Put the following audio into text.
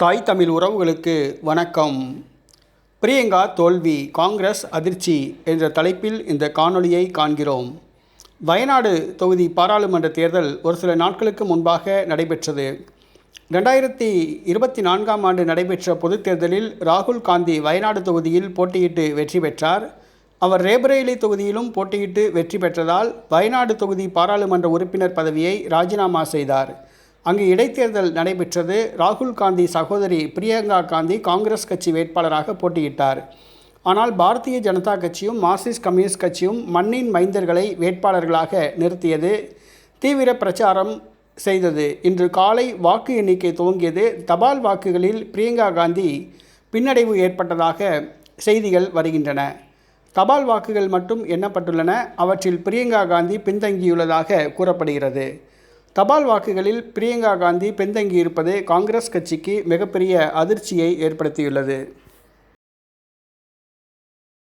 தாய் தமிழ் உறவுகளுக்கு வணக்கம். பிரியங்கா தோல்வி காங்கிரஸ் அதிர்ச்சி என்ற தலைப்பில் இந்த காணொளியை காண்கிறோம். வயநாடு தொகுதி பாராளுமன்ற தேர்தல் ஒரு சில நாட்களுக்கு முன்பாக நடைபெற்றது. ரெண்டாயிரத்தி இருபத்தி நான்காம் ஆண்டு நடைபெற்ற பொதுத் தேர்தலில் ராகுல் காந்தி வயநாடு தொகுதியில் போட்டியிட்டு வெற்றி பெற்றார். அவர் ரேபரேலி தொகுதியிலும் போட்டியிட்டு வெற்றி பெற்றதால் வயநாடு தொகுதி பாராளுமன்ற உறுப்பினர் பதவியை ராஜினாமா செய்தார். அங்கு இடைத்தேர்தல் நடைபெற்றது. ராகுல் காந்தி சகோதரி பிரியங்கா காந்தி காங்கிரஸ் கட்சி வேட்பாளராக போட்டியிட்டார். ஆனால் பாரதிய ஜனதா கட்சியும் மார்க்சிஸ்ட் கம்யூனிஸ்ட் கட்சியும் மண்ணின் மைந்தர்களை வேட்பாளர்களாக நிறுத்தியது. தீவிர பிரச்சாரம் செய்தது. இன்று காலை வாக்கு எண்ணிக்கை துவங்கியது. தபால் வாக்குகளில் பிரியங்கா காந்தி பின்னடைவு ஏற்பட்டதாக செய்திகள் வருகின்றன. தபால் வாக்குகள் மட்டும் எண்ணப்பட்டுள்ளன. அவற்றில் பிரியங்கா காந்தி பின்தங்கியுள்ளதாக கூறப்படுகிறது. தபால் வாக்குகளில் பிரியங்கா காந்தி பின்தங்கியிருப்பது காங்கிரஸ் கட்சிக்கு மிகப்பெரிய அதிர்ச்சியை ஏற்படுத்தியுள்ளது.